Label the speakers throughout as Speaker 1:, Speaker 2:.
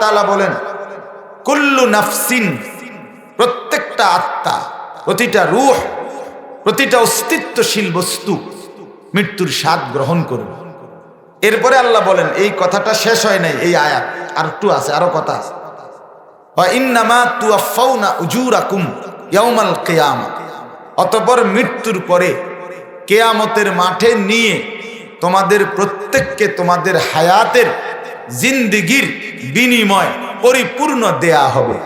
Speaker 1: আল্লাহ বলেন, কুল্লু নাফসিন প্রত্যেকটা আত্মা, প্রতিটা রূহ, প্রতিটা অস্তিত্বশীল বস্তু মৃত্যুর স্বাদ গ্রহণ করবে। এরপরে আল্লাহ বলেন, এই কথাটা শেষ হয় নাই, এই আয়াত, আর একটু আছে, আরও কথা আছে। অতঃপর মৃত্যুর পরে কেয়ামতের মাঠে নিয়ে তোমাদের প্রত্যেককে তোমাদের হায়াতের জিন্দিগির বিনিময় পরিপূর্ণ দেয়া হবে।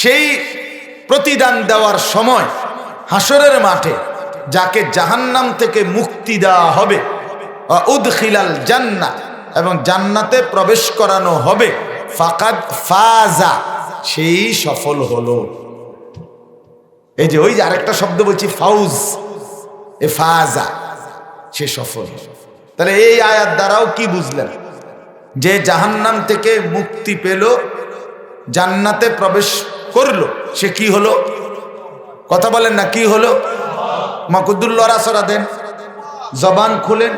Speaker 1: সেই প্রতিদান দেওয়ার সময় হাসরের মাঠে যাকে জাহান্নাম থেকে মুক্তি দেওয়া হবে উদখিলাল জান্নাত এবং জান্নাতে প্রবেশ করানো হবে, ফাকাদ ফাজা, সেই সফল হলো। এই যে ওই যে আরেকটা শব্দ বলছি, ফাউজ। এ ফাজা। সে সফল। তাহলে এই আয়াত দ্বারাও কি বুঝলেন? যে জাহান্নাম থেকে মুক্তি পেল, জান্নাতে প্রবেশ করল, সে কি হলো? কথা বলেন না, কি হলো? মকুদ্দুল্লরা সরা দেন জবান খুলেন।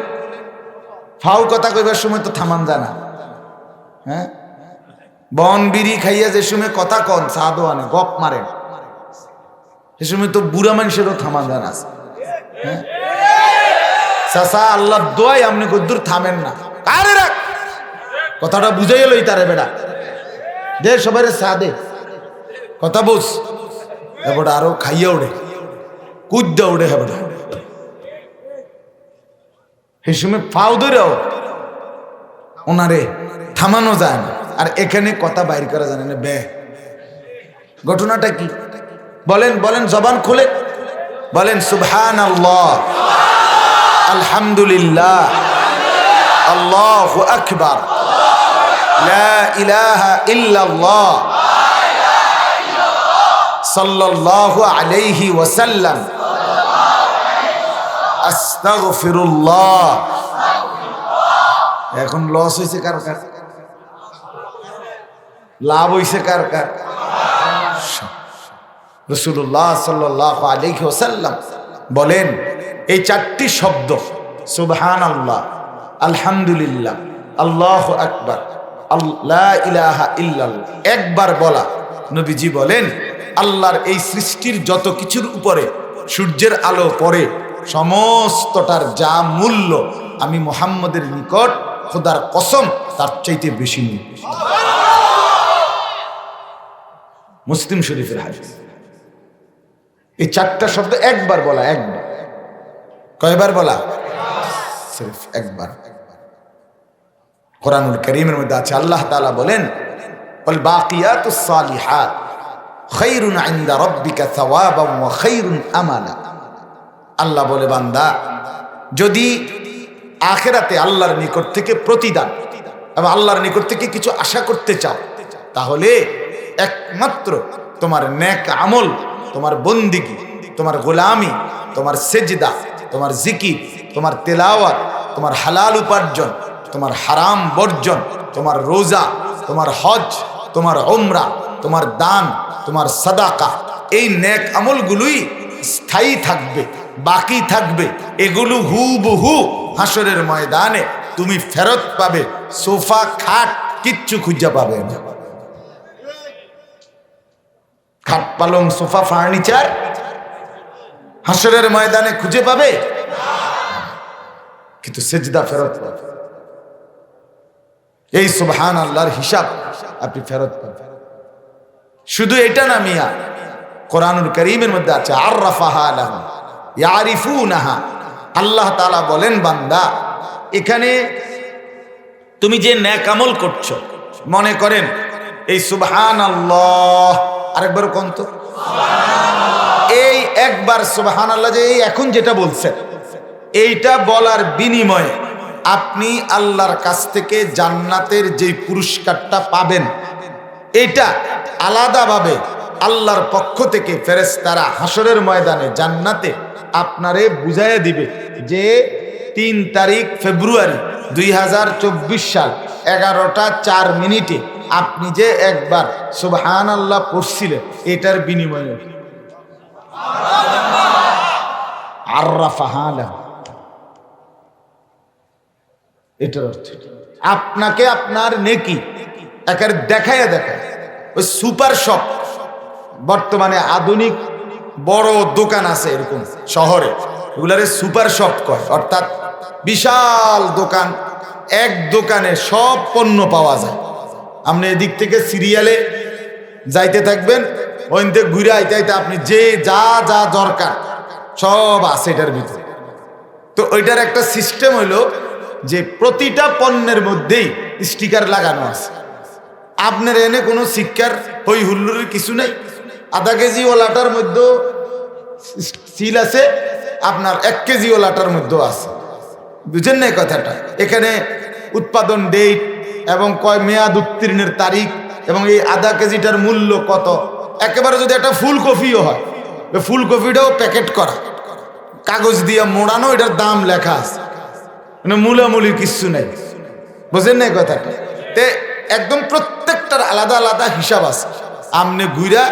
Speaker 1: ফাউ কথা কইবার সময় তো থামান যায় না। হ্যাঁ? বন বিড়ি খাইয়া যে সময় কথা কন সাদো আনে, গপ মারেন। সে সময় তো বুড়া মানুষেরও থামান যায় না হ্যাঁ? চাচা আল্লাহ দোয়াই আপনি কদ্দুর থামেন না। আরে রাখ! কথাটা বুঝাই এলোই তারে বেড়া। দে সবাই চা দে। কথা বুঝ এবার আরও খাইয়া উড়ে। কুদ্দা উড়ে হবে সেই সময় ফাও ধরেও ওনারে থামানো যায় না। আর এখানে কথা বাইর করা জানে না, বে। ঘটনাটা কি? বলেন বলেন জবান খুলে। বলেন সুবহান আল্লাহ আলহামদুলিল্লাহ। আল্লাহ আকবার। ইল্লাল্লাহ। সাল্লাল্লাহু আলাইহি ওয়াসাল্লাম। আস্তাগফিরুল্লাহ। এখন লস হয়েছে কার কার? লাভ হয়েছে কার কার? রসুল্লাহ সাল্লাহ আলাইহি ওসাল্লাম বলেন, এই চারটি শব্দ সুবহান আল্লাহ আলহামদুলিল্লাহ, আল্লাহ আকবার আল্লাহ একবার বলা। নবীজি বলেন, আল্লাহর এই সৃষ্টির যত কিছুর উপরে সূর্যের আলো পড়ে, সমস্তটার যা মূল্য আমি মোহাম্মদের নিকট, খোদার কসম, তার চাইতে বেশি নেই মুসলিম শরীফের হাদিস। এই চারটা শব্দ একবার বলা একবার কয়বার বলা? সির্ফ একবার। কোরআনুল করিমের মধ্যে আছে, আল্লাহ তাআলা বলেন আল্লাহ বলে, বান্দা, যদি আখেরাতে আল্লাহর নিকট থেকে প্রতিদান এবং আল্লাহর নিকট থেকে কিছু আশা করতে চাও, তাহলে একমাত্র তোমার নেক আমল তোমার বন্দিগি, তোমার গোলামি, তোমার সেজদা, তোমার জিকির, তোমার তেলাওয়াত, তোমার হালাল উপার্জন, তোমার হারাম বর্জন, তোমার রোজা, তোমার হজ, তোমার ওমরা তোমার দান, তোমার সাদাকা, এই নেক আমলগুলোই স্থায়ী থাকবে, বাকি থাকবে। এগুলো হু বহু হাসরের ময়দানে তুমি ফেরত পাবে, সোফা খাট কিচ্ছু খুঁজে পাবে না। খাট পালং, সোফা, ফার্নিচার হাসরের ময়দানে খুঁজে পাবে? কিন্তু সেজদা ফেরত পাবে। এই সুবহান আল্লাহর হিসাব আপনি ফেরত পাবেন। শুধু এটা না মিয়া, কোরআনুল করিমের মধ্যে আছে আর রাফাহা ইয়ারিফু নাহা আল্লাহ তালা বলেন, বান্দা, এখানে তুমি যে ন্যাকামল করছ, মনে করেন, এই সুবহান আল্লাহ আরেকবার কোন তো? এই একবার সুবহান আল্লাহ যে এই এখন যেটা বলছেন, এইটা বলার বিনিময়ে আপনি আল্লাহর কাছ থেকে জান্নাতের যে পুরস্কারটা পাবেন এটা আলাদাভাবে আল্লাহর পক্ষ থেকে ফেরেস্তারা হাসরের ময়দানে জান্নাতে আপনারে বুঝাইয়া দিবে যে তিন তারিখ ফেব্রুয়ারি দুই হাজার চব্বিশ সাল এগারোটা চার মিনিটে আপনি যে একবার সুবহান আল্লাহ পড়ছিলেন, এটার বিনিময়ে। এটার অর্থ আপনাকে আপনার নেকি একের দেখায় দেখায়। ওই সুপার শপ, বর্তমানে আধুনিক বড় দোকান আছে এরকম শহরে। এগুলারে সুপার শপ কয়, অর্থাৎ বিশাল দোকান, এক দোকানে সব পণ্য পাওয়া যায়। আপনি এদিক থেকে সিরিয়ালে যাইতে থাকবেন ওইন থেকে ঘুরে আইতে আইতে আপনি যে যা যা দরকার সব আছে এটার ভিতরে। তো ওইটার একটা সিস্টেম হইল যে প্রতিটা পণ্যের মধ্যেই স্টিকার লাগানো আছে। আপনার এনে কোনো শিক্ষার হই হুল্লুরের কিছু নাই। আধা কেজি ওলাটার মধ্যেও সিল আছে, আপনার এক কেজি ওলাটার মধ্যেও আছে। বুঝেন না কথাটা? এখানে উৎপাদন ডেট এবং কয় মেয়াদ উত্তীর্ণের তারিখ এবং এই আধা কেজিটার মূল্য কত? একেবারে যদি একটা ফুলকপিও হয় ফুলকপিটাও প্যাকেট করা। কাগজ দিয়ে মোড়ানো, এটার দাম লেখা আছে। মানে মূলামূলি কিচ্ছু নেই। বুঝেন না এই কথাটা? তে একদম প্রত্যেকটার আলাদা আলাদা হিসাব আছে। আমনে গুইরা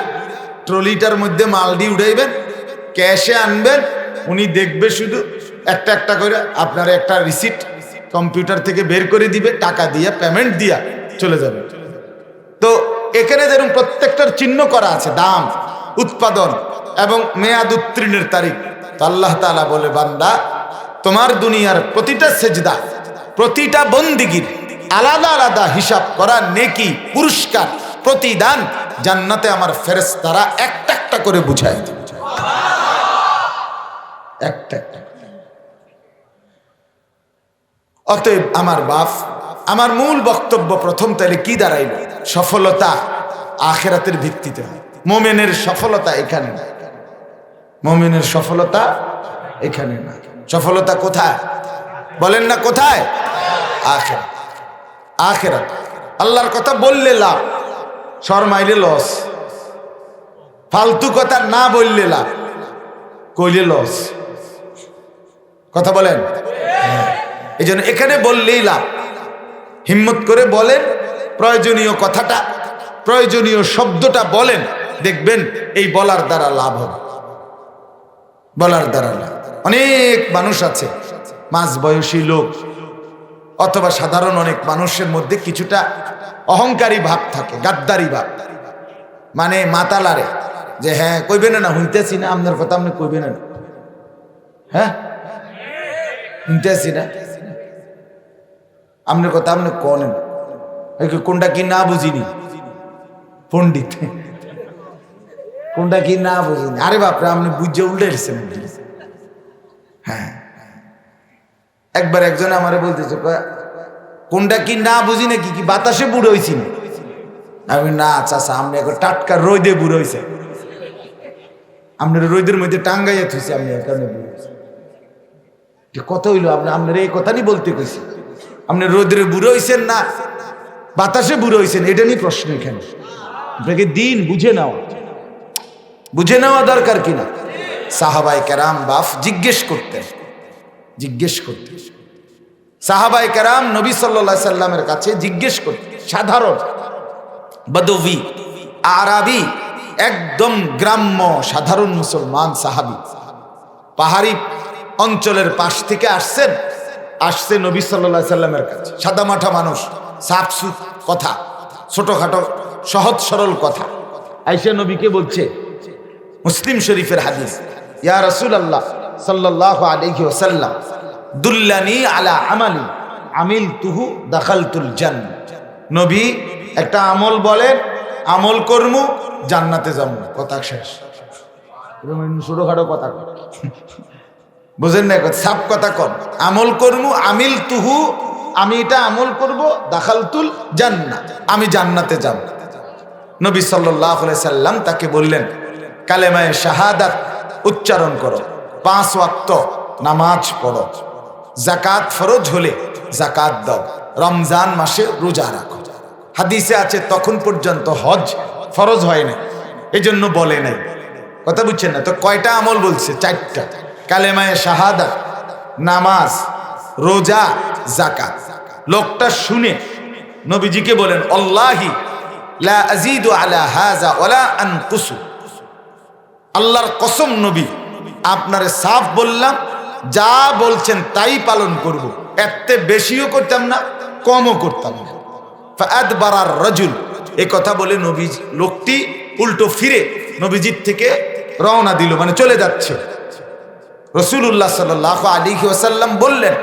Speaker 1: ট্রলিটার মধ্যে মাল দিয়ে উঠাইবেন, ক্যাশে আনবেন, উনি দেখবে শুধু একটা একটা করে, আপনার একটা রিসিট কম্পিউটার থেকে বের করে দিবে, টাকা দিয়ে পেমেন্ট দিয়া চলে যাবে। তো এখানে যেরকম প্রত্যেকটার চিহ্ন করা আছে, দাম, উৎপাদন এবং মেয়াদ উত্তীর্ণের তারিখ, তো আল্লাহ তাআলা বলে, বান্দা, তোমার দুনিয়ার প্রতিটা সেজদা, প্রতিটা বন্দিগির আলাদা আলাদা হিসাব করা নেকি, পুরস্কার, প্রতিদান জান্নাতে আমার ফেরেশতারা একটা একটা করে বুঝায় একটা একটা। অতএব আমার বাপ, আমার মূল বক্তব্য প্রথম তাহলে কি দাঁড়াইল? সফলতা আখেরাতের ভিত্তিতে মোমেনের সফলতা এখানে না মোমেনের সফলতা এখানে না সফলতা কোথায়? বলেন না কোথায়? আখেরাত। আখেরাত। আল্লাহর কথা বললে লাভ, শর্মাইলে লস। ফালতু কথা না বললে লাভ, কইলে লস। কথা বলেন। এই জন্য এখানে বললেই লাভ। হিম্মত করে বলেন, প্রয়োজনীয় কথাটা, প্রয়োজনীয় শব্দটা বলেন, দেখবেন এই বলার দ্বারা লাভ হবে। বলার দ্বারা লাভ। অনেক মানুষ আছে, মাঝ বয়সী লোক, অথবা সাধারণ অনেক মানুষের মধ্যে কিছুটা অহংকারী ভাব থাকে, গাদ্দারি ভাব। মানে মাতালারে, যে হ্যাঁ কইবেন না না হইতেছি না, আপনার কথা আপনি কইবেন না। হ্যাঁ? শুনতেছি না। আপনার কথা আপনি কনেন কোনটা কি না বুঝিনি? পণ্ডিত। কোনটা কি না বুঝিনি? আরে বাপরে আপনি বুঝে উল্টে এসেছেন হ্যাঁ। একবার একজন আমারে বলতেছে কোনটা কি না বুঝি নাকি? কি বাতাসে বুড়ো হয়েছি আমি না চাষা আপনি এখন টাটকা রোদে বুড়ো হয়েছে আপনার রোদের মধ্যে টাঙ্গাইয়া থুইছে আমি কারণে বুড়ো কত হইল আপনি আপনার এই কথাই বলতে কইছি। আপনি রোদের বুড়ো হয়েছেন না? বাতাসে বুড়ো হয়েছেন এটা নিয়ে প্রশ্ন এখানে। আপনাকে দিন বুঝে নেওয়া। বুঝে নেওয়া দরকার কিনা সাহাবাই কেরাম বাফ জিজ্ঞেস করতেন। জিজ্ঞেস করতেন। সাহাবাই কেরাম নবী সাল্লা সাল্লামের কাছে জিজ্ঞেস করতেন। সাধারণ। বদবি, আরাবি, একদম গ্রাম্য, সাধারণ মুসলমান সাহাবি। পাহাড়ি অঞ্চলের পাশ থেকে আসছেন। আসছে নবী সাল্লা সাল্লামের কাছে। সাদামাঠা মানুষ সাফ সাফসুফ কথা, ছোটখাটো, সহজ সরল কথা। আইসা নবীকে বলছে? মুসলিম শরীফের হাদিস। ইয়া রসুল আল্লাহ সাল্লাহ আলহি ওসাল্লাম দুল্লানি আলা আমালি আমিল তুহু দাখালতুল জান। নবী একটা আমল বলেন, আমল কর্মু, জান্নাতে যাব কথা শেষ। ছোটখাটো কথা। বুঝেন না সাপ কথা কর আমল কর্মু, আমিল তুহু, আমি এটা আমল করব, দাখালতুল জান্নাত, আমি জান্নাতে যাব। নবী সাল্লাহ সাল্লাম তাকে বললেন, কালেমায় শাহাদাত উচ্চারণ করো, পাঁচ ওয়াক্ত নামাজ পড়ো জাকাত ফরজ হলে জাকাত দাও, রমজান মাসে রোজা রাখো। হাদিসে আছে, তখন পর্যন্ত হজ ফরজ হয় না এই জন্য বলে নাই। কথা বুঝছেন না? তো কয়টা আমল বলছে? চারটা। কালেমায় শাহাদাত, নামাজ, রোজা জাকাত লোকটা শুনে নবীজিকে বলেন অল্লাহি আল্লাহর কসম নবী, আপনারে সাফ বললাম, যা বলছেন তাই পালন করব। এতে বেশিও করতাম না, কমও করতাম না। ফাদ বারার রজুল, এ কথা বলে নবী লোকটি উল্টো ফিরে নবীজির থেকে রওনা দিল মানে চলে যাচ্ছে। রসুল্লাহ সাল আলী ওসাল্লাম বললেন,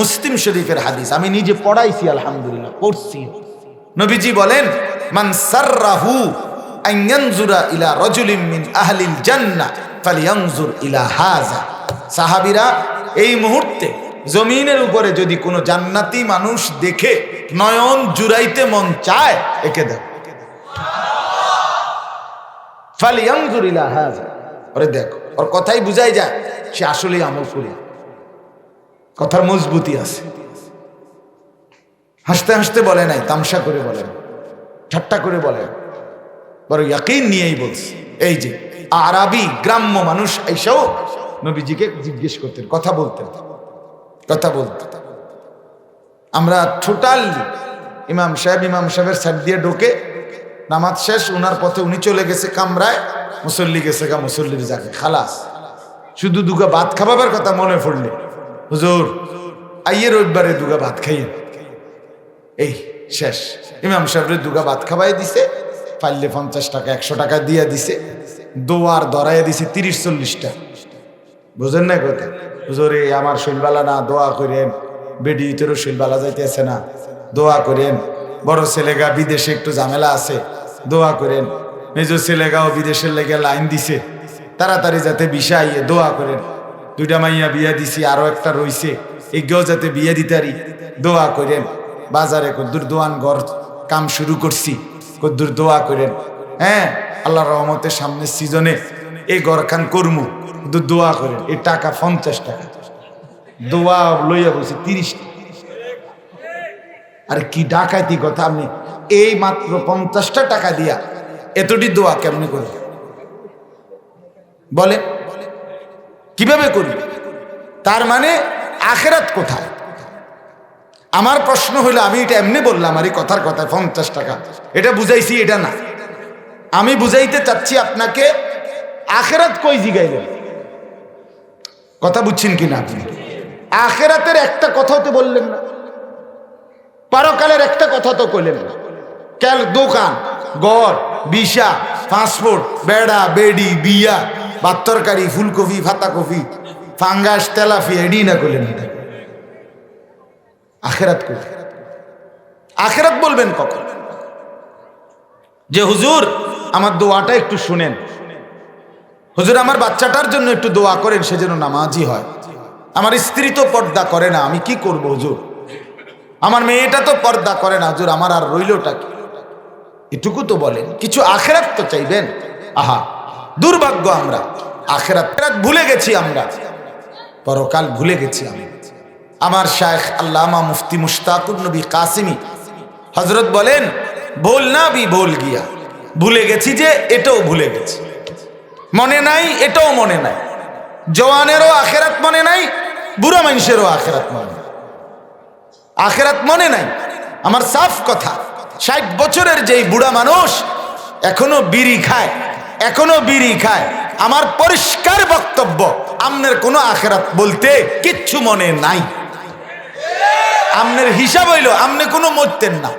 Speaker 1: মুসলিম শরীফের হাদিস, আমি নিজে পড়াইছি, আলহামদুলিল্লাহ, পড়ছি। নবীজি বলেন, মান সাররাহু আন ইলা রাজুলিন মিন আহলিল জান্নাহ ফালিয়ানজুর ইলা হাযা সাহাবীরা, এই মুহূর্তে জমিনের উপরে যদি কোনো জান্নাতি মানুষ দেখে নয়ন জুড়াইতে মন চায়, একে দেখ। ফালিয়ানজুর ইলা হাযা ওরে দেখো, ওর কথাই বুঝাই যায়, সে আসলেই আমল করে। কথার মজবুতি আছে। হাসতে হাসতে বলে নাই, তামসা করে বলে ঠাট্টা করে বলে। বড় ইয়াকিন নিয়েই বলছে, এই যে, আরবি গ্রাম্য মানুষ এসেও নবীজিকে জিজ্ঞেস করতেন, কথা বলতেন কথা বলতেন। আমরা টোটালি ইমাম সাহেব, ইমাম সাহেবের সাইড দিয়ে ঢোকে নামাজ শেষ, উনার পথে উনি চলে গেছে কামরায়, মুসল্লি গেছে গা মুসল্লির জাগে, খালাস। শুধু দুগা ভাত খাবার কথা মনে পড়লে। হুজুর, আইয়ে রবিবারে দুগা ভাত খাইয়েন। এই, শেষ। ইমাম সাহেবের দুগা ভাত খাবাই দিছে, পাইলে পঞ্চাশ টাকা, একশো টাকা দিয়ে দিছে। দোয়ার দরাইয়া দিছে তিরিশ, চল্লিশটা। বুঝেন না কথা? হুজুরে আমার শৈলবালা না, দোয়া করেন। বেডি তোরও শৈলবালা যাইতেছে না। দোয়া করেন। বড় ছেলেগা বিদেশে একটু ঝামেলা আছে। দোয়া করেন। মেজ ছেলেগাও বিদেশের লেগে লাইন দিছে। তাড়াতাড়ি যাতে বিষা আইয়ে দোয়া করেন। দুইটা মাইয়া বিয়া দিছি, আরও একটা রইছে। এগেও যাতে বিয়ে দিতারি দোয়া করেন। বাজারে কদ্দুর দোয়ান ঘর কাম শুরু করছি, কদ্দুর দোয়া করেন। হ্যাঁ আল্লাহ রহমতের সামনের সিজনে এই গরখান করমু, কিন্তু দোয়া করেন। এই টাকা পঞ্চাশ টাকা। দোয়া লইয়া বলছি তিরিশ আর কি ডাকাতি কথা আপনি। এই মাত্র পঞ্চাশটা টাকা দিয়া এতটি দোয়া কেমনি করি? বলে, কীভাবে করি? তার মানে আখেরাত কোথায়? আমার প্রশ্ন হলো আমি এটা এমনি বললাম, আর এই কথার কথা পঞ্চাশ টাকা। এটা বুঝাইছি, এটা না। আমি বুঝাইতে চাচ্ছি আপনাকে, আখেরাত কই জিগাইলেন কথা বুঝছেন কি না আপনি? আখেরাতের একটা কথাও তো বললেন না। পারকালের একটা কথা তো কইলেন না। ক্যাল দোকান গড় বিশা, পাসপোর্ট, বেড়া, বেডি, বিয়া, বাত্তরকারি, ফুলকপি, ফাতাকপি, ফাঙ্গাস তেলাফি এডি না করলেন আখেরাত কই আখেরাত বলবেন কখন? যে, হুজুর, আমার দোয়াটা একটু শুনেন। হুজুর, আমার বাচ্চাটার জন্য একটু দোয়া করেন, সে যেন নামাজি হয়। আমার স্ত্রী তো পর্দা করে না, আমি কি করব, হুজুর? আমার মেয়েটা তো পর্দা করে না, হুজুর, আমার আর রইলটা কি? এটুকু তো বলেন, কিছু আখেরাত তো চাইবেন? আহা, দুর্ভাগ্য আমরা, আখেরাত ভুলে গেছি আমরা। পরকাল ভুলে গেছি আমি। আমার শায়েখ আল্লামা মুফতি মুশতাকুর নবী কাসিমি হজরত বলেন, ভুল না বি ভুল গিয়া। ভুলে গেছি যে, এটাও ভুলে গেছি। মনে নাই, এটাও মনে নাই। জওয়ানেরও আখেরাত মনে নাই, বুড়া মানুষেরও আখেরাত মনে নাই। আখেরাত মনে নাই। আমার সাফ কথা ষাট বছরের যেই বুড়া মানুষ এখনও বিড়ি খায়, এখনও বিড়ি খায়। আমার পরিষ্কার বক্তব্য, আমনের কোনো আখেরাত বলতে কিচ্ছু মনে নাই। আমনের হিসাব হইল, আমনে কোনো মরতেন না।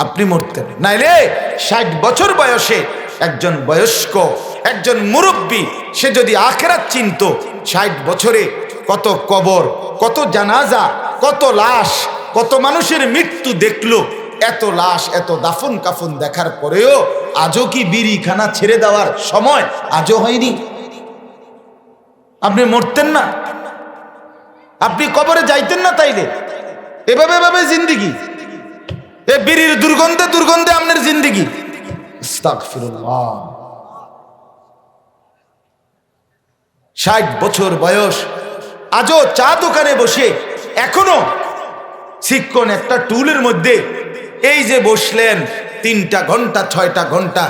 Speaker 1: আপনি মরতেন। নাইলে ষাট বছর বয়সে একজন বয়স্ক, একজন মুরব্বী, সে যদি আখেরাত চিনত, ষাট বছরে কত কবর, কত জানাজা, কত লাশ, কত মানুষের মৃত্যু দেখল, এত লাশ, এত দাফন কাফন দেখার পরেও আজও কি বিড়িখানা ছেড়ে দেওয়ার সময়? আজও হয়নি। আপনি মরতেন না। আপনি কবরে যাইতেন না তাইলে। এভাবে এভাবে জিন্দিগি। এ বিড়ির দুর্গন্ধে দুর্গন্ধে আপনার জিন্দিগি। ষাট বছর বয়স, আজও চা দোকানে বসে, এখনও শিক্ষণ একটা টুলের মধ্যে। এই যে বসলেন, তিনটা ঘণ্টা, ছয়টা ঘণ্টা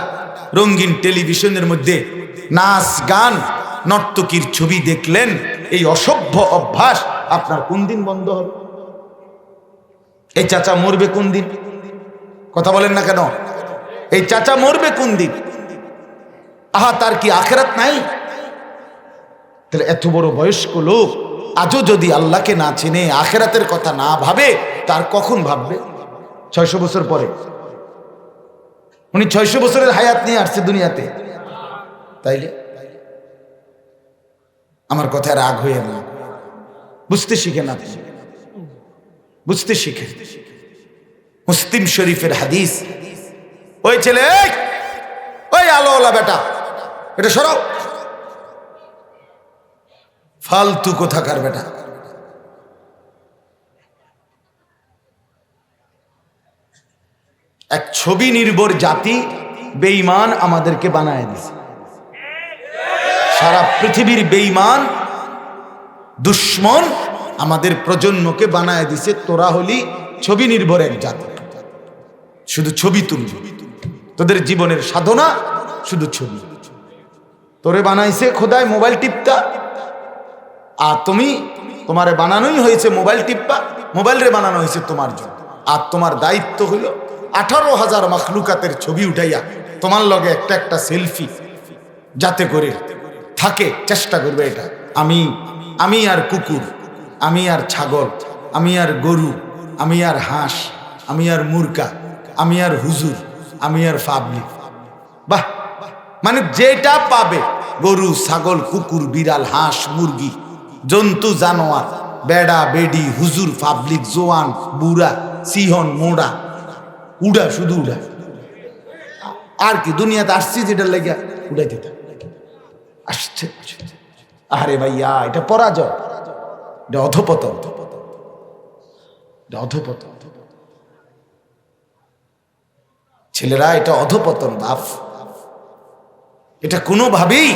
Speaker 1: রঙিন টেলিভিশনের মধ্যে। নাচ, গান, নর্তকীর ছবি দেখলেন। এই অসভ্য অভ্যাস আপনার কোন দিন বন্ধ হবে? এই চাচা মরবে কোন দিন? কথা বলেন না কেন? এই চাচা মরবে কোন দিন? আহা, তার কি আখেরাত নাই? তাহলে এত বড় বয়স্ক লোক আজও যদি আল্লাহকে না চেনে, আখেরাতের কথা না ভাবে, তার কখন ভাববে? ছয়শো বছর পরে। উনি ছয়শো বছরের হায়াত নিয়ে আসছে দুনিয়াতে। তাইলে? আমার কথায় রাগ হয়ে না। বুঝতে শিখে না বুঝতে শিখে। মুসলিম শরীফের হাদিস। ওই ছেলে ওই আলোওয়ালা বেটা। এটা সরাও। ফালতু কোথাকার বেটা। এক ছবি নির্ভর জাতি বেঈমান আমাদেরকে বানায় দিছে। সারা পৃথিবীর বেঈমান দুশ্মন আমাদের প্রজন্মকে বানায় দিছে তোরা হলি ছবি নির্ভর এক জাতি। শুধু ছবি তুলবি। তোদের জীবনের সাধনা শুধু ছবি। তোরে বানাইছে খোদায় মোবাইল টিপতা আর তুমি তোমারে বানানোই হয়েছে মোবাইল টিপ্পা মোবাইল রে বানানো হয়েছে তোমার জন্য। আর তোমার দায়িত্ব হলো আঠারো হাজার মাখলুকাতের ছবি উঠাইয়া তোমার লগে একটা একটা সেলফি। যাতে করে থাকে, চেষ্টা করবে এটা। আমি আমি আর কুকুর, আমি আর ছাগল, আমি আর গরু, আমি আর হাঁস, আমি আর মুরগা, আমি আর হুজুর, আমি আর পাবলিক বাহ! মানে যেটা পাবে, গরু, ছাগল, কুকুর, বিড়াল, হাঁস, মুরগি জন্তু, জানোয়ার, বেড়া, বেডি, হুজুর, পাবলিক, জোয়ান, বুড়া, সিহন, মোড়া, উড়া, শুধু উড়া। আর কি, দুনিয়াতে আসছি যেটা লেগে উড়াই দিতে আসছে। আরে ভাইয়া, এটা পরাজয়। এটা অধপতন। এটা অধপতন। ছেলেরা, এটা অধপতন, বাপ। এটা কোনোভাবেই,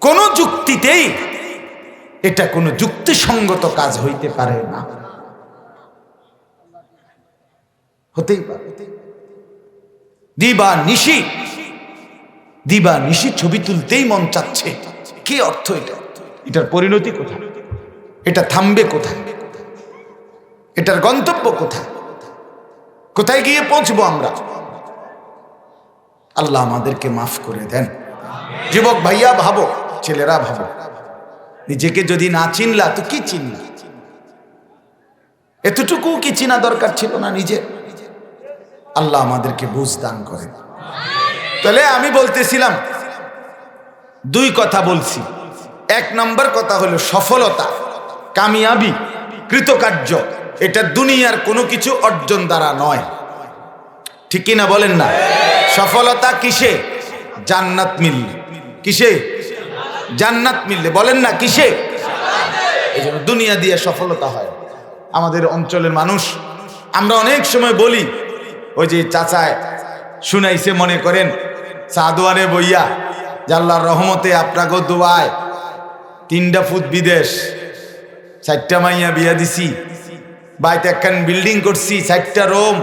Speaker 1: কোনো যুক্তিতেই এটা কোনো যুক্তিসঙ্গত কাজ হইতে পারে না। হতেই পারে। দিবা নিশি দিবা নিশি ছবি তুলতেই মন চাচ্ছে। কি অর্থ এটা? এটার পরিণতি কোথায়? এটা থামবে কোথায়? এটার গন্তব্য কোথায়? কোথায় গিয়ে পৌঁছবো আমরা? আল্লাহ আমাদেরকে মাফ করে দেন। যুবক ভাইয়া ভাবো, ছেলেরা ভাবো। নিজেকে যদি না চিনলা, তো কি চিনলা? এতটুকু কি চিনা দরকার ছিল না নিজে? আল্লাহ আমাদেরকে বুঝ দান করেন। তাহলে আমি বলতেছিলাম, দুই কথা বলছি। এক নম্বর কথা হলো সফলতা, কামিয়াবি, কৃতকার্য, এটা দুনিয়ার কোনো কিছু অর্জন দ্বারা নয়। ঠিক কিনা বলেন না? সফলতা কিসে? জান্নাত মিললে। কিসে? জান্নাত মিললে, বলেন না কিসে? দুনিয়া দিয়ে সফলতা হয়। আমাদের অঞ্চলের মানুষ, আমরা অনেক সময় বলি, ওই যে চাচায় শুনাইছে মনে করেন, সাদোয়ারে বইয়া জাল্লার রহমতে আপনাকে দোয়ায় তিনটা ফুট বিদেশ, চারটা মাইয়া বিয়া দিছি বাড়িতে একখান বিল্ডিং করছি, চারটা রুম,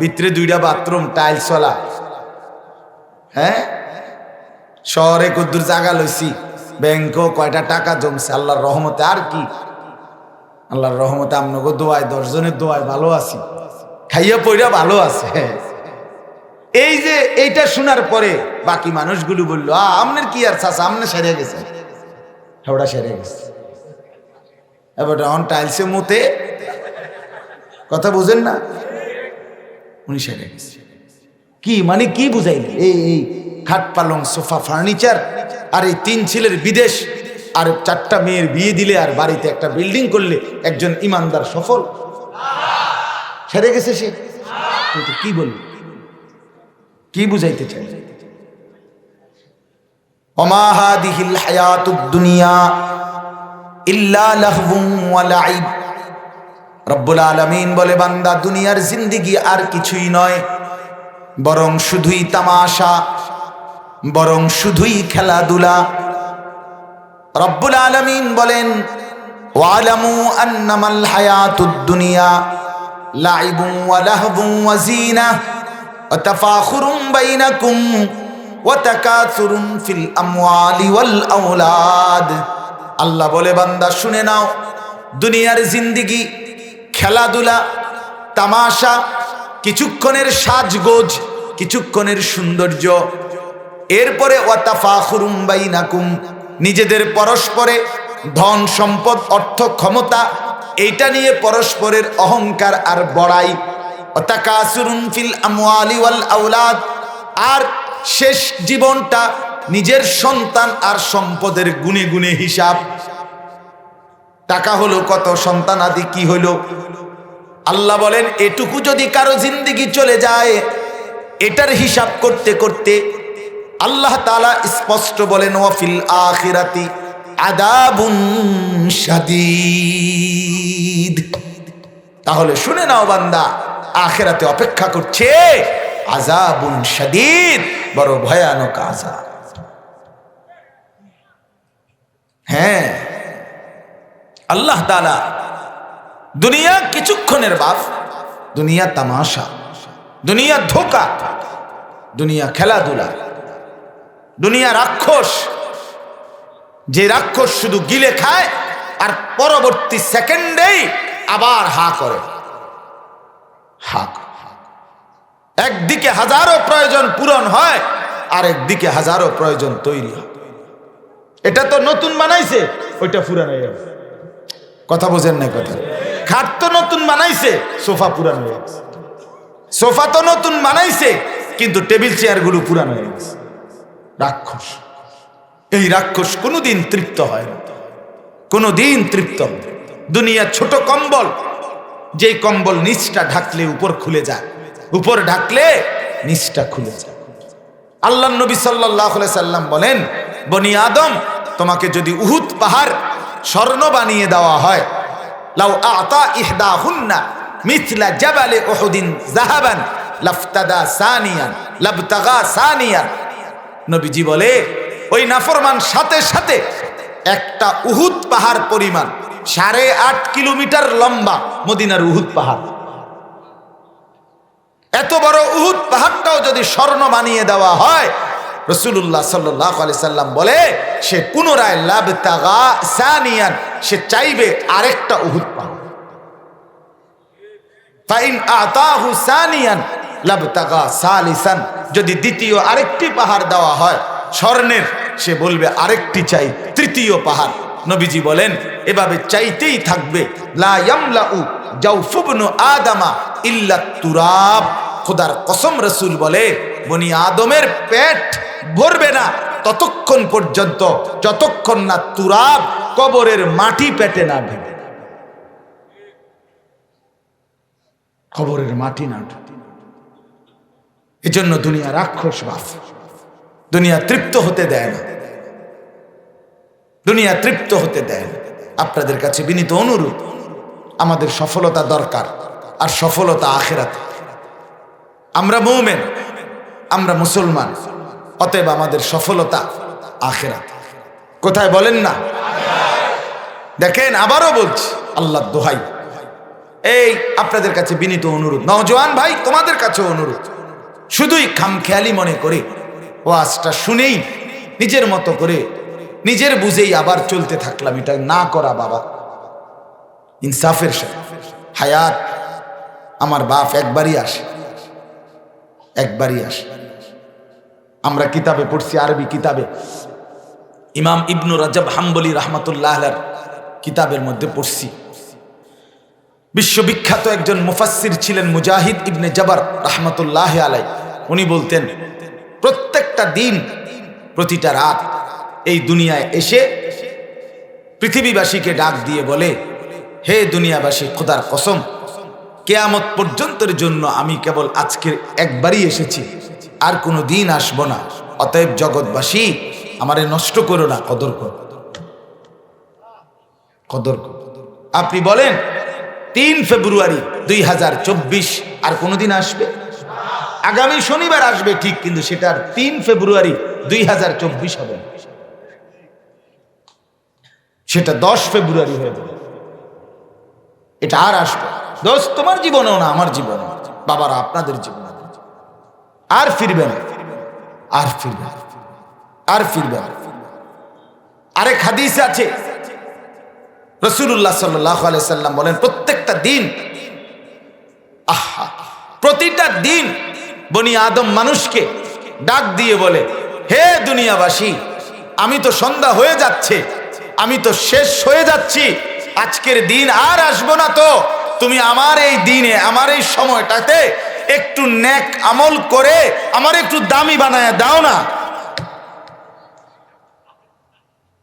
Speaker 1: ভিতরে দুইটা বাথরুম টাইলসওয়ালা হ্যাঁ? শহরে কদ্দুর জায়গা লইছি। ব্যাংকও কয়টা টাকা জমছে? আল্লাহর রহমতে আর কি? আল্লাহর রহমতে আপনাকে দোয়ায়, দশজনের দোয়ায় ভালো আছি। খাইয়া পইরা ভালো আছে। এই যে এইটা শোনার পরে বাকি মানুষগুলো বলল, আ আপনার কি আর চাষা? আমনে সেরে গেছে। ওটা সেরে গেছে। এবার অন টাইলসে মুতে। কথা বুঝেন না? উনি সেরে গেছে। কি মানে কি বুঝাইল? এই এই, খাট পালং, সোফা, ফার্নিচার? আর এই তিন ছেলের বিদেশ, আর চারটা মেয়ের বিয়ে দিলে আর বাড়িতে একটা বিল্ডিং করলে একজন ইমানদার সফল। সেরে গেছে সে। কি বলল কি বুঝাইতে চাই? অমাহাদিহিল দুনিয়া ইল্লা লাহবুম ওয়া রব্বুল আলামিন বলে, বান্দা, দুনিয়ার জিন্দিগি আর কিছুই নয়, বরং শুধুই তামাশা। বরং শুধুই খেলাধুলা। রব্বুল আলমিন বলেন, ওয়ালামু আন্নামাল হায়াতুদ দুনিয়া, লাইবুন ওয়া লাহবুন ওয়া জিনাহ ওয়া তাফাখুরুম বাইনাকুম ওয়া তাকাসুরুন ফিল আমওয়ালি ওয়াল আওলাদ। আল্লাহ বলে, বান্দা, শুনে নাও, দুনিয়ার জিন্দিগি, খেলাধুলা, তামাশা, কিছুক্ষণের সাজগোজ, কিছুক্ষণের সৌন্দর্য এরপরে নিজেদের পরস্পরে ধন সম্পদ, অর্থ, ক্ষমতা, এইটা নিয়ে পরস্পরের অহংকার আর বড়াই। অতাকাসুরুন ফিল আমওয়ালি আর শেষ জীবনটা নিজের সন্তান আর সম্পদের গুণে গুণে হিসাব। টাকা হলো কত, সন্তান আদি কি হলো? আল্লাহ বলেন, এটুকু যদি কারও জিন্দিগি চলে যায়, এটার হিসাব করতে করতে আল্লাহ তালা স্পষ্ট বলেন ওয়াফিল আখিরাতি আদাবুন শাদীদ। তাহলে শুনে নাও বান্দা, আখেরাতে অপেক্ষা করছে আজাবুন শাদীদ, বড় ভয়ানক আজাব হ্যাঁ আল্লাহ তালা দুনিয়া কিছুক্ষণের বাপ দুনিয়া তামাশা, দুনিয়া ধোকা, দুনিয়া খেলাধুলা দুনিয়া রাক্ষস। যে রাক্ষস শুধু গিলে খায়, আর পরবর্তী সেকেন্ডেই আবার হা করে। হা। একদিকে হাজারো প্রয়োজন পূরণ হয় আর একদিকে হাজারো প্রয়োজন তৈরি হয়। এটা তো নতুন বানাইছে, ওইটা পুরান গেছে। কথা বোঝেন না কথা। খাট তো নতুন বানাইছে, সোফা পুরান হয়ে গেছে। সোফা তো নতুন বানাইছে, কিন্তু টেবিল চেয়ারগুলো পুরান হয়ে গেছে। রাক্ষস। এই রাক্ষস কোনোদিন তৃপ্ত হয় না। কোনোদিন তৃপ্ত। দুনিয়া ছোট কম্বল, যেই কম্বল নিচটা ঢাকলে উপর খুলে যায়, উপর ঢাকলে নিচটা খুলে যায়। আল্লাহ নবী সাল্লাহ সাল্লাম বলেন, বনি আদম, তোমাকে যদি উহুদ পাহাড়, স্বর্ণ বানিয়ে দেওয়া হয়, লাউ আতা ইহদা হুন্না মিথলা জাবালে ওহদিন জাহাবান, লাফতাদা সানিয়ান, লাবতাগা সানিয়ান নবীজি বলে, ওই নাফরমান সাথে সাথে একটা উহুদ পাহাড় পরিমাণ সাড়ে আট কিলোমিটার লম্বা মদিনার উহুদ পাহাড়। এত বড় উহুদ পাহাড়টাও যদি স্বর্ণ বানিয়ে দেওয়া হয় রসুল্লাহ সাল্লাহ সাল্লাম বলে, সে পুনরায় লাভ তাগা সানিয়ান, সে চাইবে আরেকটা উহুদ পাহাড়। লাভ তাগা সালিসান, যদি দ্বিতীয় আরেকটি পাহাড় দেওয়া হয়, স্বর্ণের, সে বলবে, আরেকটি চাই তৃতীয় পাহাড়। নবীজি বলেন, এভাবে চাইতেই থাকবে। আদামা ইল্লা তুরাব। খোদার কসম রসুল বলে, বনি আদমের পেট ভরবে না ততক্ষণ পর্যন্ত, যতক্ষণ না তুরাব কবরের মাটি পেটে না ঢুকে। কবরের মাটি না এজন্য দুনিয়া রাক্ষস বাস দুনিয়া তৃপ্ত হতে দেয় না। দুনিয়া তৃপ্ত হতে দেয় না। আপনাদের কাছে বিনীত অনুরোধ, আমাদের সফলতা দরকার আর সফলতা আখেরাতে। আমরা মৌমেন, আমরা মুসলমান, অতএব আমাদের সফলতা আখেরাত। কোথায় বলেন না? দেখেন আবারও বলছি আল্লাহ দোহাই। এই আপনাদের কাছে বিনীত অনুরোধ। নওজোয়ান ভাই, তোমাদের কাছে অনুরোধ। শুধুই খামখেয়ালি মনে করে। ওয়াজটা শুনেই নিজের মতো করে, নিজের বুঝেই আবার চলতে থাকলাম, এটা না করা বাবা। ইনসাফের হায়াত আমার বাপ একবারই আসে। একবারই আসে। আমরা কিতাবে পড়ছি, আরবি কিতাবে। ইমাম ইবনু রাজাব হাম্বলি রহমতুল্লাহ কিতাবের মধ্যে পড়ছি। বিশ্ববিখ্যাত একজন মুফাসির ছিলেন মুজাহিদ ইবনে জবর রহমতুল্লাহ আলাই উনি বলতেন, প্রত্যেকটা দিন, প্রতিটা রাত এই দুনিয়ায় এসে পৃথিবীবাসীকে ডাক দিয়ে বলে, হে দুনিয়াবাসী, খোদার কসম, কেয়ামত পর্যন্তের জন্য আমি কেবল আজকের একবারই এসেছি, আর কোনো দিন আসব না। অতএব জগৎবাসী, আমারে নষ্ট করো না, কদর করো। কদর আপনি বলেন, তিন ফেব্রুয়ারি দুই হাজার চব্বিশ, আর কোনোদিন আসবে? আগামী শনিবার আসবে ঠিক, কিন্তু সেটার তিন ফেব্রুয়ারি দুই হাজার চব্বিশ হবে। সেটা দশ ফেব্রুয়ারি হয়ে যাবে। এটা আর আসবে দোষ তোমার জীবনেও না, আমার জীবনে বাবারা, আপনাদের জীবনে আর ফিরবে না। আর ফিরবে আর ফিরবে আরেক হাদিস আছে। রসুল্লাহ সাল্লাহ সাল্লাম বলেন, প্রত্যেকটা দিন, আহা, প্রতিটা দিন বনি আদম মানুষকে ডাক দিয়ে বলে, হে দুনিয়াবাসী, আমি তো সন্ধ্যা হয়ে যাচ্ছে, আমি তো শেষ হয়ে যাচ্ছি, আজকের দিন আর আসব না তো। তুমি আমার এই দিনে, আমার এই সময়টাতে একটু ন্যাক আমল করে আমার একটু দামি বানায় দাও না।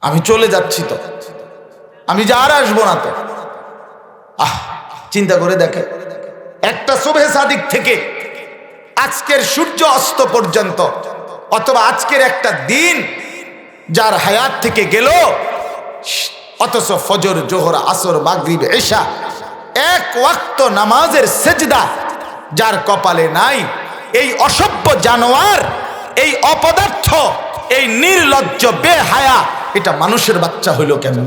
Speaker 1: আমি চলে যাচ্ছি তো। আমি যে আর আসব না তো। আহ, চিন্তা করে দেখে। একটা শুভে সাদিক থেকে আজকের সূর্য অস্ত পর্যন্ত, অথবা আজকের একটা দিন যার হায়াত থেকে গেল, অথচ ফজর, জোহর, আসর, মাগরিব এশা এক ওয়াক্ত নামাজের সেজদা যার কপালে নাই। এই অসভ্য জানোয়ার, এই অপদার্থ, এই নির্লজ্জ বেহায়া, এটা মানুষের বাচ্চা হইল কেন?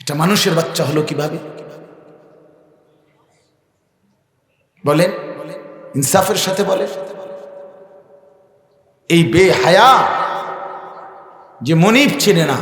Speaker 1: এটা মানুষের বাচ্চা হলো কীভাবে? বলেন ইনসাফের সাথে বলে এই বেহায়া যে মনিব ছিলেন না